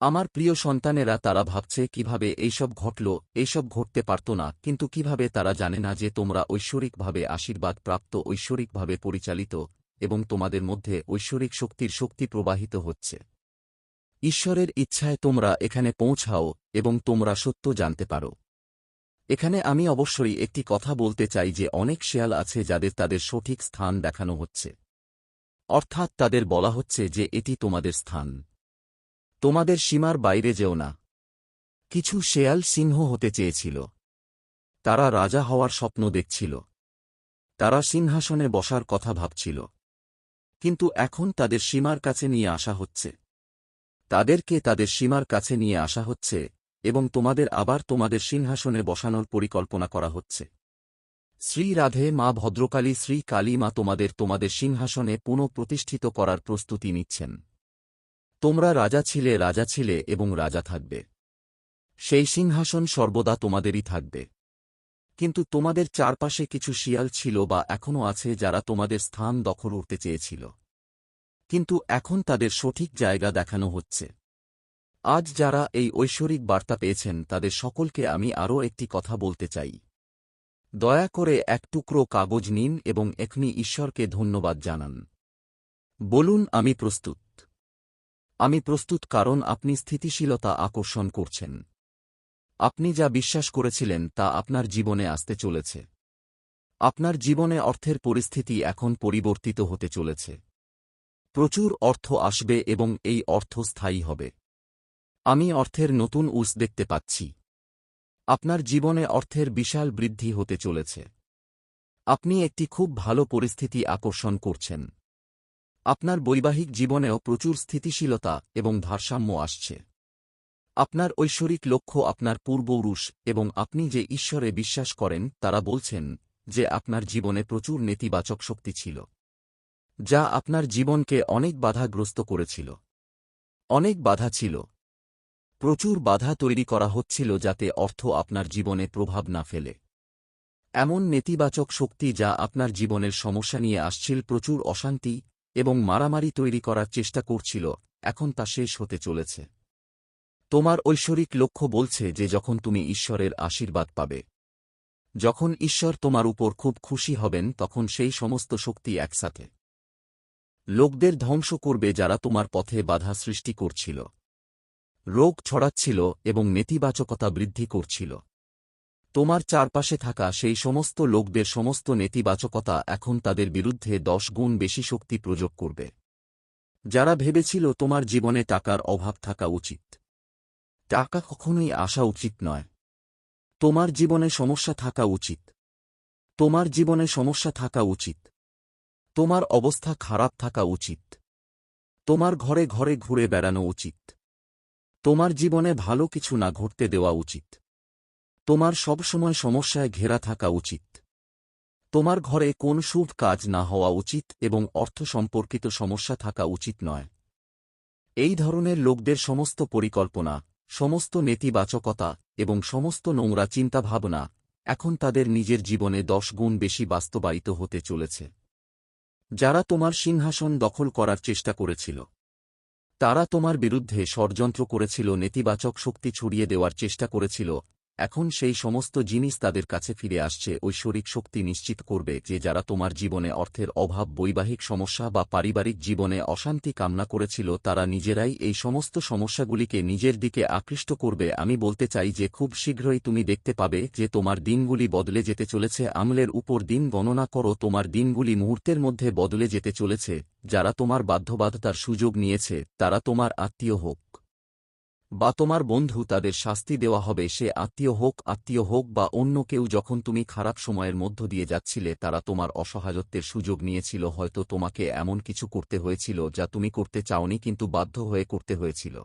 আমার প্রিয় সন্তানেরা তারা ভাবছে কীভাবে এইসব ঘটল, এইসব ঘটতে পারত না, কিন্তু কীভাবে তারা জানে না যে তোমরা ঐশ্বরিকভাবে আশীর্বাদ প্রাপ্ত, ঐশ্বরিকভাবে পরিচালিত এবং তোমাদের মধ্যে ঐশ্বরিক শক্তির শক্তি প্রবাহিত হচ্ছে। ঈশ্বরের ইচ্ছায় তোমরা এখানে পৌঁছাও এবং তোমরা সত্য জানতে পারো। এখানে আমি অবশ্যই একটি কথা বলতে চাই যে অনেক শেয়াল আছে যাদের তাদের সঠিক স্থান দেখানো হচ্ছে। অর্থাৎ তাদের বলা হচ্ছে যে এটি তোমাদের স্থান। তোমাদের সীমার বাইরে যেও না। কিছু শেয়াল সিংহ হতে চেয়েছিল। তারা রাজা হওয়ার স্বপ্ন দেখছিল। তারা সিংহাসনে বসার কথা ভাবছিল। কিন্তু এখন তাদের সীমার কাছে নিয়ে আসা হচ্ছে। তাদেরকে তাদের সীমার কাছে নিয়ে আসা হচ্ছে এবং তোমাদের আবার তোমাদের সিংহাসনে বসানোর পরিকল্পনা করা হচ্ছে। শ্রী রাধে, মা ভদ্রকালী, শ্রী কালী মা তোমাদের তোমাদের সিংহাসনে পুনঃপ্রতিষ্ঠিত করার প্রস্তুতি নিচ্ছেন। তোমরা রাজা ছিলে রাজা ছিলে এবং রাজা থাকবে। সেই সিংহাসন সর্বদা তোমাদেরই থাকবে। কিন্তু তোমাদের চারপাশে কিছু শিয়াল ছিল বা এখনও আছে যারা তোমাদের স্থান দখল উঠতে চেয়েছিল। কিন্তু এখন তাদের সঠিক জায়গা দেখানো হচ্ছে। আজ যারা এই ঐশ্বরিক বার্তা পেয়েছেন, তাদের সকলকে আমি আরও একটি কথা বলতে চাই। দয়া করে এক টুকরো কাগজ নিন এবং এখনি ঈশ্বরকে ধন্যবাদ জানান। বলুন, আমি প্রস্তুত। আমি প্রস্তুত কারণ আপনি স্থিতিশীলতা আকর্ষণ করছেন। আপনি যা বিশ্বাস করেছিলেন তা আপনার জীবনে আসতে চলেছে। আপনার জীবনে অর্থের পরিস্থিতি এখন পরিবর্তিত হতে চলেছে। প্রচুর অর্থ আসবে এবং এই অর্থ স্থায়ী হবে। আমি অর্থের নতুন উস দেখতে পাচ্ছি। আপনার জীবনে অর্থের বিশাল বৃদ্ধি হতে চলেছে। আপনি একটি খুব ভালো পরিস্থিতি আকর্ষণ করছেন। আপনার বৈবাহিক জীবনেও প্রচুর স্থিতিশীলতা এবং ভারসাম্য আসছে। আপনার ঐশ্বরিক লক্ষ্য আপনার পূর্বপুরুষ এবং আপনি যে ঈশ্বরে বিশ্বাস করেন, তারা বলছেন যে আপনার জীবনে প্রচুর নেতিবাচক শক্তি ছিল, যা আপনার জীবনকে অনেক বাধাগ্রস্ত করেছিল। অনেক বাধা ছিল। প্রচুর বাধা তৈরি করা হচ্ছিল যাতে অর্থ আপনার জীবনে প্রভাব না ফেলে। এমন নেতিবাচক শক্তি যা আপনার জীবনের সমস্যা নিয়ে আসছিল প্রচুর অশান্তি এবং মারামারি তৈরি করার চেষ্টা করছিল, এখন তা শেষ হতে চলেছে। তোমার ঐশ্বরিক লক্ষ্য বলছে যে যখন তুমি ঈশ্বরের আশীর্বাদ পাবে। যখন ঈশ্বর তোমার উপর খুব খুশি হবেন, তখন সেই সমস্ত শক্তি একসাথে। লোকদের ধ্বংস করবে যারা তোমার পথে বাধা সৃষ্টি করছিল। রোগ ছড়াচ্ছিল এবং নেতিবাচকতা বৃদ্ধি করছিল। তোমার চারপাশে থাকা সেই সমস্ত লোকদের সমস্ত নেতিবাচকতা এখন তাদের বিরুদ্ধে দশ গুণ বেশি শক্তি প্রয়োগ করবে। যারা ভেবেছিল তোমার জীবনে টাকার অভাব থাকা উচিত। টাকা কখনোই আসা উচিত নয়। তোমার জীবনে সমস্যা থাকা উচিত। তোমার জীবনে সমস্যা থাকা উচিত। তোমার অবস্থা খারাপ থাকা উচিত। তোমার ঘরে ঘরে ঘুরে বেড়ানো উচিত। তোমার জীবনে ভালো কিছু না ঘটতে দেওয়া উচিত। তোমার সবসময় সমস্যায় ঘেরা থাকা উচিত। তোমার ঘরে কোন শুভ কাজ না হওয়া উচিত এবং অর্থ সম্পর্কিত সমস্যা থাকা উচিত নয়। এই ধরনের লোকদের সমস্ত পরিকল্পনা, সমস্ত নেতিবাচকতা এবং সমস্ত নোংরা চিন্তাভাবনা এখন তাদের নিজের জীবনে দশ গুণ বেশি বাস্তবায়িত হতে চলেছে। যারা তোমার সিংহাসন দখল করার চেষ্টা করেছিল, তারা তোমার বিরুদ্ধে ষড়যন্ত্র করেছিল, নেতিবাচক শক্তি ছড়িয়ে দেওয়ার চেষ্টা করেছিল এখন সেই সমস্ত জিনিস তাদের কাছে ফিরে আসছে, ঐশ্বরিক শক্তি নিশ্চিত করবে যে যারা তোমার জীবনে অর্থের অভাব, বৈবাহিক সমস্যা বা পারিবারিক জীবনে অশান্তি কামনা করেছিল, তারা নিজেরাই এই সমস্ত সমস্যাগুলিকে নিজের দিকে আকৃষ্ট করবে। আমি বলতে চাই যে খুব শীঘ্রই তুমি দেখতে পাবে যে তোমার দিনগুলি বদলে যেতে চলেছে, আমলের উপর দিন গণনা করো, তোমার দিনগুলি মুহূর্তের মধ্যে বদলে যেতে চলেছে। যারা তোমার বাধ্যবাধতার সুযোগ নিয়েছে, তারা তোমার আত্মীয় হোক। বা তোমার বন্ধু তাদের শাস্তি দেওয়া হবে, সে আত্মীয় হোক আত্মীয় হোক বা অন্য কেউ, যখন তুমি খারাপ সময়ের মধ্য দিয়ে যাচ্ছিলে, তারা তোমার অসহায়ত্বের সুযোগ নিয়েছিল, হয়তো তোমাকে এমন কিছু করতে হয়েছিল যা তুমি করতে চাওনি, কিন্তু বাধ্য হয়ে করতে হয়েছিল।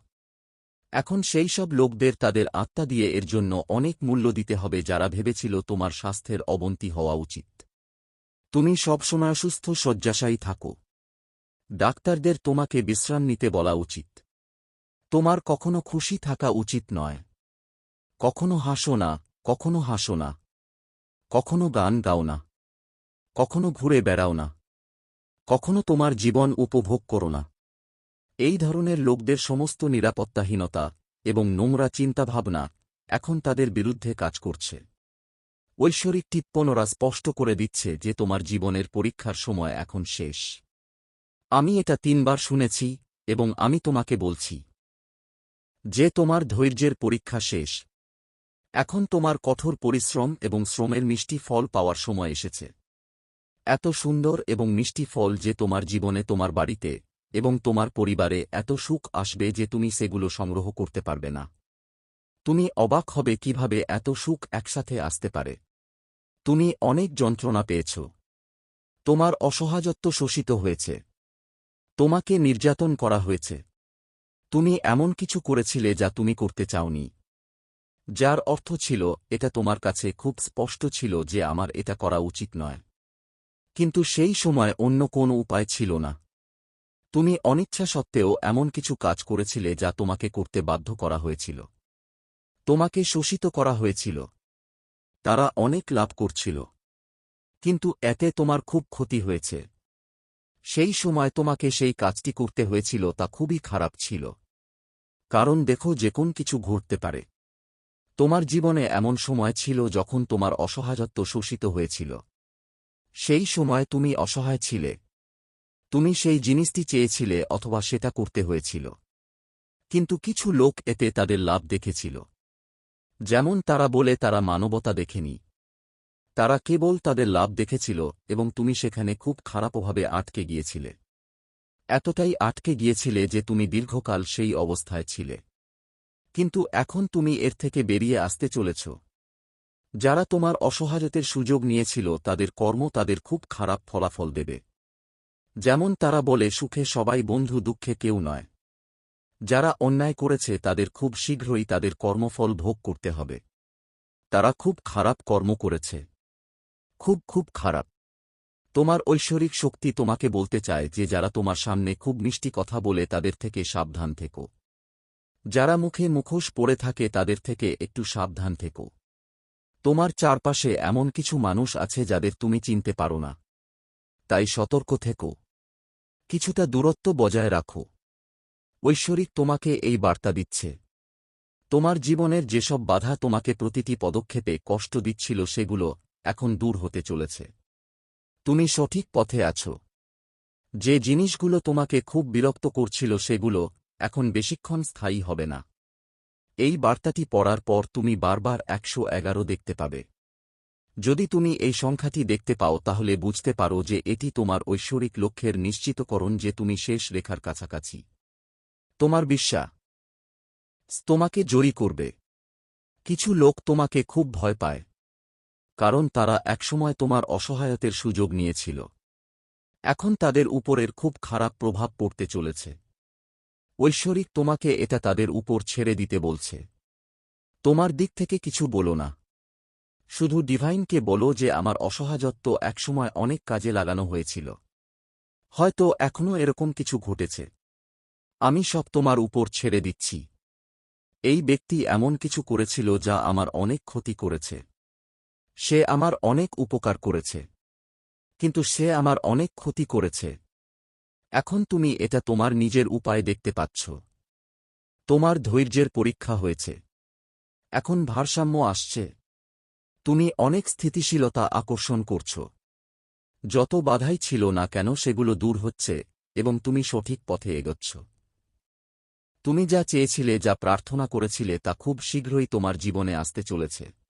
এখন সেই সব লোকদের তাদের আত্মা দিয়ে এর জন্য অনেক মূল্য দিতে হবে, যারা ভেবেছিল তোমার স্বাস্থ্যের অবনতি হওয়া উচিত। তুমি সবসময় সুস্থ শয্যাশায়ী থাকো। ডাক্তারদের তোমাকে বিশ্রাম নিতে বলা উচিত। তোমার কখনো খুশি থাকা উচিত নয়। কখনো হাসো না, কখনো হাসো না। কখনো গান গাও না। কখনো ঘুরে বেড়াও না। কখনো তোমার জীবন উপভোগ করো না। এই ধরনের লোকদের সমস্ত নিরাপত্তাহীনতা এবং নোংরা চিন্তাভাবনা এখন তাদের বিরুদ্ধে কাজ করছে। ঐশ্বরিক টিপ্পনরা স্পষ্ট করে দিচ্ছে যে তোমার জীবনের পরীক্ষার সময় এখন শেষ। আমি এটা তিনবার শুনেছি এবং আমি তোমাকে বলছি। যে তোমার ধৈর্যের পরীক্ষা শেষ। এখন তোমার কঠোর পরিশ্রম এবং শ্রমের মিষ্টি ফল পাওয়ার সময় এসেছে। এত সুন্দর এবং মিষ্টি ফল যে তোমার জীবনে তোমার বাড়িতে এবং তোমার পরিবারে এত সুখ আসবে যে তুমি সেগুলো সংগ্রহ করতে পারবে না। তুমি অবাক হবে কীভাবে এত সুখ একসাথে আসতে পারে। তুমি অনেক যন্ত্রণা পেয়েছ। তোমার অসহায়ত্ব শোষিত হয়েছে। তোমাকে নির্যাতন করা হয়েছে। তুমি এমন কিছু করেছিলে যা তুমি করতে চাওনি। যার অর্থ ছিল, এটা তোমার কাছে খুব স্পষ্ট ছিল যে আমার এটা করা উচিত নয়। কিন্তু সেই সময় অন্য কোনো উপায় ছিল না। তুমি অনিচ্ছা সত্ত্বেও এমন কিছু কাজ করেছিলে যা তোমাকে করতে বাধ্য করা হয়েছিল। তোমাকে শোষিত করা হয়েছিল। তারা অনেক লাভ করছিল। কিন্তু এতে তোমার খুব ক্ষতি হয়েছে। সেই সময় তোমাকে সেই কাজটি করতে হয়েছিল তা খুবই খারাপ ছিল। কারণ দেখো যে কোন কিছু ঘটতে পারে। তোমার জীবনে এমন সময় ছিল যখন তোমার অসহায়ত্ব শোষিত হয়েছিল। সেই সময় তুমি অসহায় ছিলে। তুমি সেই জিনিসটি চেয়েছিলে অথবা সেটা করতে হয়েছিল। কিন্তু কিছু লোক এতে তাদের লাভ দেখেছিল। যেমন তারা বলে তারা মানবতা দেখেনি। তারা কেবল তাদের লাভ দেখেছিল এবং তুমি সেখানে খুব খারাপভাবে আটকে গিয়েছিলে। এতটাই আটকে গিয়েছিলে যে তুমি দীর্ঘকাল সেই অবস্থায় ছিলে। কিন্তু এখন তুমি এর থেকে বেরিয়ে আসতে চলেছ। যারা তোমার অসহায়তের সুযোগ নিয়েছিল, তাদের কর্ম তাদের খুব খারাপ ফলাফল দেবে। যেমন তারা বলে, সুখে সবাই বন্ধু, দুঃখে কেউ নয়। যারা অন্যায় করেছে, তাদের খুব শীঘ্রই তাদের কর্মফল ভোগ করতে হবে। তারা খুব খারাপ কর্ম করেছে। খুব খুব খারাপ। তোমার ঐশ্বরিক শক্তি তোমাকে বলতে চায় যে যারা তোমার সামনে খুব মিষ্টি কথা বলে তাদের থেকে সাবধান থেকো। যারা মুখে মুখোশ পড়ে থাকে তাদের থেকে একটু সাবধান থেকো। তোমার চারপাশে এমন কিছু মানুষ আছে যাদের তুমি চিনতে পারো না। তাই সতর্ক থেকো। কিছুটা দূরত্ব বজায় রাখো। ঐশ্বরিক তোমাকে এই বার্তা দিচ্ছে। তোমার জীবনের যেসব বাধা তোমাকে প্রতিটি পদক্ষেপে কষ্ট দিচ্ছিল সেগুলো এখন দূর হতে চলেছে। তুমি সঠিক পথে আছো। যে জিনিসগুলো তোমাকে খুব বিরক্ত করছিল সেগুলো এখন বেশিক্ষণ স্থায়ী হবে না। এই বার্তাটি পড়ার পর তুমি বারবার একশো এগারো দেখতে পাবে। যদি তুমি এই সংখ্যাটি দেখতে পাও তাহলে বুঝতে পারো যে এটি তোমার ঐশ্বরিক লক্ষ্যের নিশ্চিতকরণ যে তুমি শেষ রেখার কাছাকাছি। তোমার বিশ্বাস। তোমাকে জড়ি করবে। কিছু লোক তোমাকে খুব ভয় পায়। কারণ তারা একসময় তোমার অসহায়তের সুযোগ নিয়েছিল। এখন তাদের উপরের খুব খারাপ প্রভাব পড়তে চলেছে। ঐশ্বরিক তোমাকে এটা তাদের উপর ছেড়ে দিতে বলছে। তোমার দিক থেকে কিছু বলো না। শুধু ডিভাইনকে বলো যে আমার অসহায়ত্ব একসময় অনেক কাজে লাগানো হয়েছিল। হয়তো এখনও এরকম কিছু ঘটেছে। আমি সব তোমার উপর ছেড়ে দিচ্ছি। এই ব্যক্তি এমন কিছু করেছিল যা আমার অনেক ক্ষতি করেছে। সে আমার অনেক উপকার করেছে। কিন্তু সে আমার অনেক ক্ষতি করেছে। এখন তুমি এটা তোমার নিজের উপায় দেখতে পাচ্ছ। তোমার ধৈর্যের পরীক্ষা হয়েছে। এখন ভারসাম্য আসছে। তুমি অনেক স্থিতিশীলতা আকর্ষণ করছ। যত বাধাই ছিল না কেন সেগুলো দূর হচ্ছে এবং তুমি সঠিক পথে এগোচ্ছ। তুমি যা চেয়েছিলে, যা প্রার্থনা করেছিলে তা খুব শীঘ্রই তোমার জীবনে আসতে চলেছে।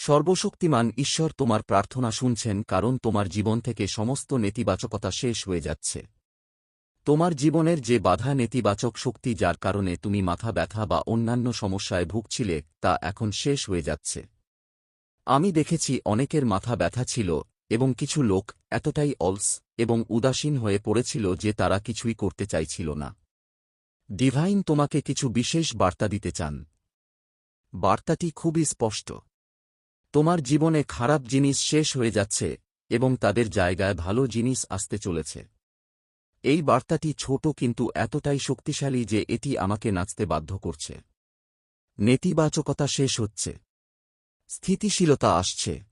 সর্বশক্তিমান ঈশ্বর তোমার প্রার্থনা শুনছেন কারণ তোমার জীবন থেকে সমস্ত নেতিবাচকতা শেষ হয়ে যাচ্ছে। তোমার জীবনের যে বাধা নেতিবাচক শক্তি যার কারণে তুমি মাথা ব্যথা বা অন্যান্য সমস্যায় ভুগছিলে, তা এখন শেষ হয়ে যাচ্ছে। আমি দেখেছি অনেকের মাথা ব্যথা ছিল এবং কিছু লোক এতটাই অলস এবং উদাসীন হয়ে পড়েছিল যে তারা কিছুই করতে চাইছিল না। ডিভাইন তোমাকে কিছু বিশেষ বার্তা দিতে চান। বার্তাটি খুবই স্পষ্ট। তোমার জীবনে খারাপ জিনিস শেষ হয়ে যাচ্ছে, এবং তাদের জায়গায় ভালো জিনিস আসতে চলেছে। এই বার্তাটি ছোট কিন্তু এতটাই শক্তিশালী যে এটি আমাকে নাচতে বাধ্য করছে। নেতিবাচকতা শেষ হচ্ছে। স্থিতিশীলতা আসছে।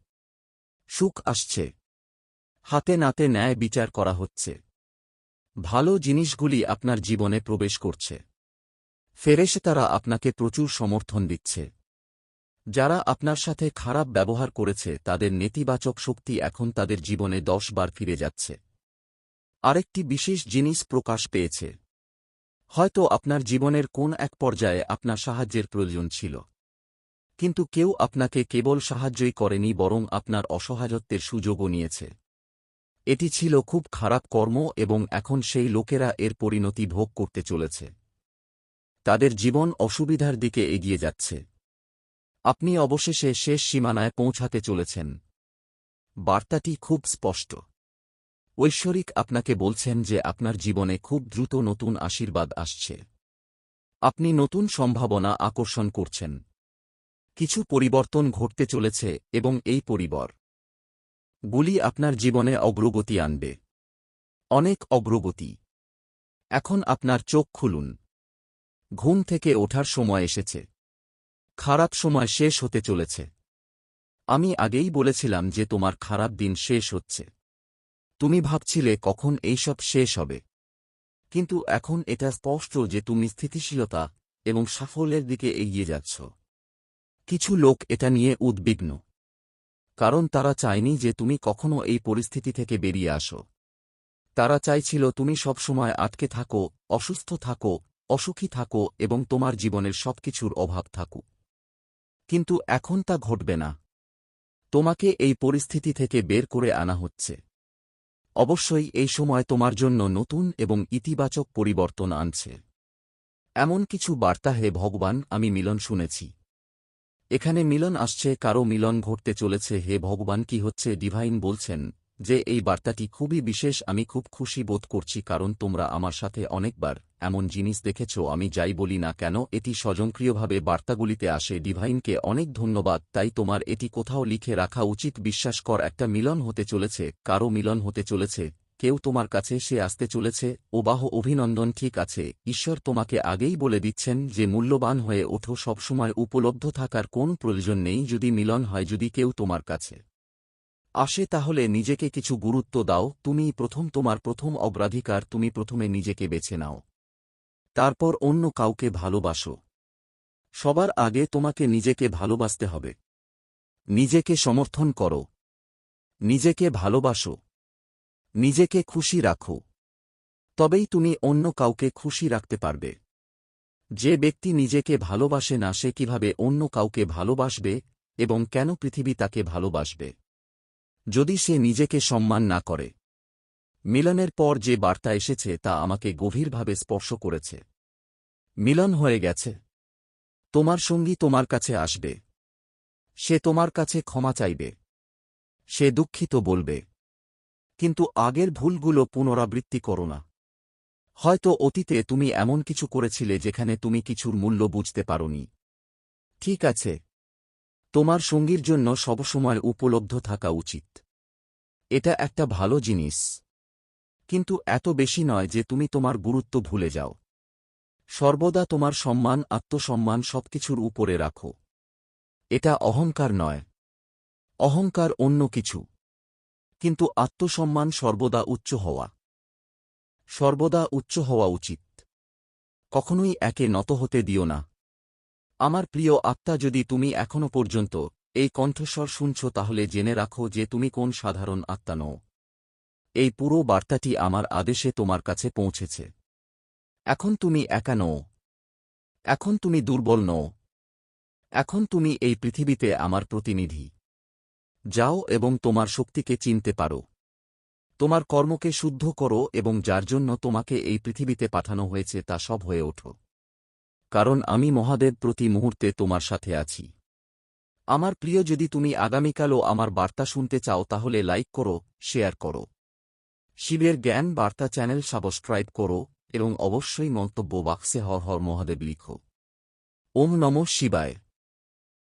সুখ আসছে। হাতে নাতে ন্যায় বিচার করা হচ্ছে। ভালো জিনিসগুলি আপনার জীবনে প্রবেশ করছে। ফেরেশতারা আপনাকে প্রচুর সমর্থন দিচ্ছে। যারা আপনার সাথে খারাপ ব্যবহার করেছে, তাদের নেতিবাচক শক্তি এখন তাদের জীবনে দশ বার ফিরে যাচ্ছে। আরেকটি বিশেষ জিনিস প্রকাশ পেয়েছে। হয়তো আপনার জীবনের কোন এক পর্যায়ে আপনার সাহায্যের প্রয়োজন ছিল। কিন্তু কেউ আপনাকে কেবল সাহায্যই করেনি, বরং আপনার অসহায়ত্বের সুযোগও নিয়েছে। এটি ছিল খুব খারাপ কর্ম এবং এখন সেই লোকেরা এর পরিণতি ভোগ করতে চলেছে। তাদের জীবন অসুবিধার দিকে এগিয়ে যাচ্ছে। আপনি অবশেষে শেষ সীমানায় পৌঁছাতে চলেছেন। বার্তাটি খুব স্পষ্ট। ঐশ্বরিক আপনাকে বলছেন যে আপনার জীবনে খুব দ্রুত নতুন আশীর্বাদ আসছে। আপনি নতুন সম্ভাবনা আকর্ষণ করছেন। কিছু পরিবর্তন ঘটতে চলেছে এবং এই পরিবর। গুলি আপনার জীবনে অগ্রগতি আনবে। অনেক অগ্রগতি। এখন আপনার চোখ খুলুন। ঘুম থেকে ওঠার সময় এসেছে। খারাপ সময় শেষ হতে চলেছে। আমি আগেই বলেছিলাম যে তোমার খারাপ দিন শেষ হচ্ছে। তুমি ভাবছিলে কখন এইসব শেষ হবে। কিন্তু এখন এটা স্পষ্ট যে তুমি স্থিতিশীলতা এবং সাফল্যের দিকে এগিয়ে যাচ্ছ। কিছু লোক এটা নিয়ে উদ্বিগ্ন। কারণ তারা চায়নি যে তুমি কখনো এই পরিস্থিতি থেকে বেরিয়ে আসো। তারা চাইছিল তুমি সবসময় আটকে থাকো, অসুস্থ থাকো, অসুখী থাকো এবং তোমার জীবনের সবকিছুর অভাব থাকুক। কিন্তু এখন তা ঘটবে না। তোমাকে এই পরিস্থিতি থেকে বের করে আনা হচ্ছে। অবশ্যই এই সময় তোমার জন্য নতুন এবং ইতিবাচক পরিবর্তন আনছে। এমন কিছু বার্তা হে ভগবান, আমি মিলন শুনেছি। এখানে মিলন আসছে, কারও মিলন ঘটতে চলেছে, হে ভগবান, কি হচ্ছে, ডিভাইন বলছেন যে এই বার্তাটি খুবই বিশেষ, আমি খুব খুশি বোধ করছি কারণ তোমরা আমার সাথে অনেকবার এমন জিনিস দেখেছ, আমি যাই বলি না কেন, এটি স্বজনক্রিয়ভাবে বার্তাগুলিতে আসে। ডিভাইনকে অনেক ধন্যবাদ, তাই তোমার এটি কোথাও লিখে রাখা উচিত, বিশ্বাস কর, একটা মিলন হতে চলেছে, কারও মিলন হতে চলেছে, কেউ তোমার কাছে সে আসতে চলেছে, ওবাহ, অভিনন্দন, ঠিক আছে, ঈশ্বর তোমাকে আগেই বলে দিচ্ছেন যে মূল্যবান হয়ে ওঠো, সবসময় উপলব্ধ থাকার কোন প্রয়োজন নেই, যদি মিলন হয়, যদি কেউ তোমার কাছে আসে তাহলে নিজেকে কিছু গুরুত্ব দাও, তুমি প্রথম তোমার প্রথম অগ্রাধিকার, তুমি প্রথমে নিজেকে বেছে নাও। তারপর অন্য কাউকে ভালোবাসো। সবার আগে তোমাকে নিজেকে ভালোবাসতে হবে। নিজেকে সমর্থন করো। নিজেকে ভালোবাসো। নিজেকে খুশি রাখো। তবেই তুমি অন্য কাউকে খুশি রাখতে পারবে। যে ব্যক্তি নিজেকে ভালোবাসে না, সে কীভাবে অন্য কাউকে ভালোবাসবে এবং কেন পৃথিবী তাকে ভালোবাসবে? যদি সে নিজেকে সম্মান না করে। মিলনের পর যে বার্তা এসেছে তা আমাকে গভীরভাবে স্পর্শ করেছে। মিলন হয়ে গেছে। তোমার সঙ্গী তোমার কাছে আসবে। সে তোমার কাছে ক্ষমা চাইবে। সে দুঃখিত বলবে। কিন্তু আগের ভুলগুলো পুনরাবৃত্তি করো না। হয়তো অতীতে তুমি এমন কিছু করেছিলে যেখানে তুমি কিছুর মূল্য বুঝতে পারোনি। ঠিক আছে। তোমার সঙ্গীর জন্য সবসময় উপলব্ধ থাকা উচিত। এটা একটা ভালো জিনিস। কিন্তু এত বেশি নয় যে তুমি তোমার গুরুত্ব ভুলে যাও। সর্বদা তোমার সম্মান, আত্মসম্মান সবকিছুর উপরে রাখো। এটা অহংকার নয়। অহংকার অন্য কিছু। কিন্তু আত্মসম্মান সর্বদা উচ্চ হওয়া। সর্বদা উচ্চ হওয়া উচিত। কখনোই একে নত হতে দিও না। আমার প্রিয় আত্মা, যদি তুমি এখনও পর্যন্ত এই কণ্ঠস্বর শুনছ, তাহলে জেনে রাখো যে তুমি কোন সাধারণ আত্মা নও। এই পুরো বার্তাটি আমার আদেশে তোমার কাছে পৌঁছেছে। এখন তুমি একা নও। এখন তুমি দুর্বল নও। এখন তুমি এই পৃথিবীতে আমার প্রতিনিধি। যাও এবং তোমার শক্তিকে চিনতে পারো। তোমার কর্মকে শুদ্ধ করো এবং যার জন্য তোমাকে এই পৃথিবীতে পাঠানো হয়েছে তা সব হয়ে ওঠো। কারণ আমি মহাদেব প্রতি মুহূর্তে তোমার সাথে আছি। আমার প্রিয়, যদি তুমি আগামীকালও আমার বার্তা শুনতে চাও, তাহলে লাইক করো, শেয়ার করো। শিবের জ্ঞান বার্তা চ্যানেল সাবস্ক্রাইব করো এবং অবশ্যই মন্তব্য বাক্সে হর হর মহাদেব লিখো। ওম নম শিবায়।